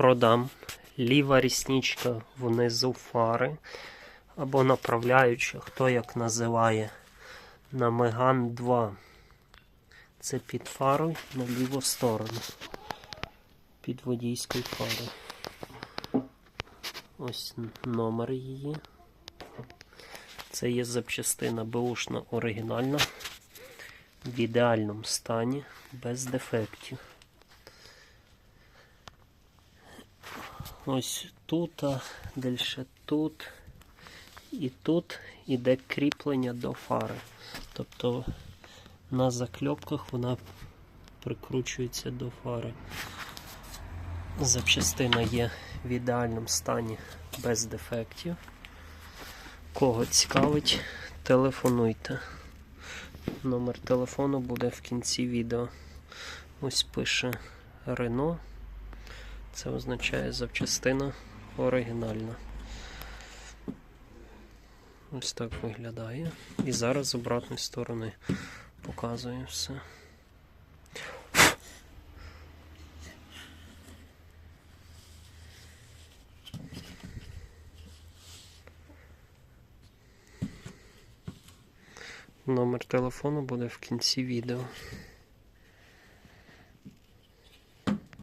продам. Ліва рісничка внизу фари або направляюча, хто як називає, на Меган 2. Це під фарою на ліву сторону. Під водійською фарою. Ось номер її. Це є запчастина беушна оригінальна. В ідеальному стані, без дефектів. Ось тут, далі тут. І тут іде кріплення до фари. Тобто на закльопках вона прикручується до фари. Запчастина є в ідеальному стані без дефектів. Кого цікавить, телефонуйте. Номер телефону буде в кінці відео. Ось пише Рено. Це означає запчастина оригінальна. Ось так виглядає. І зараз з обратної сторони показую все. Номер телефону буде в кінці відео.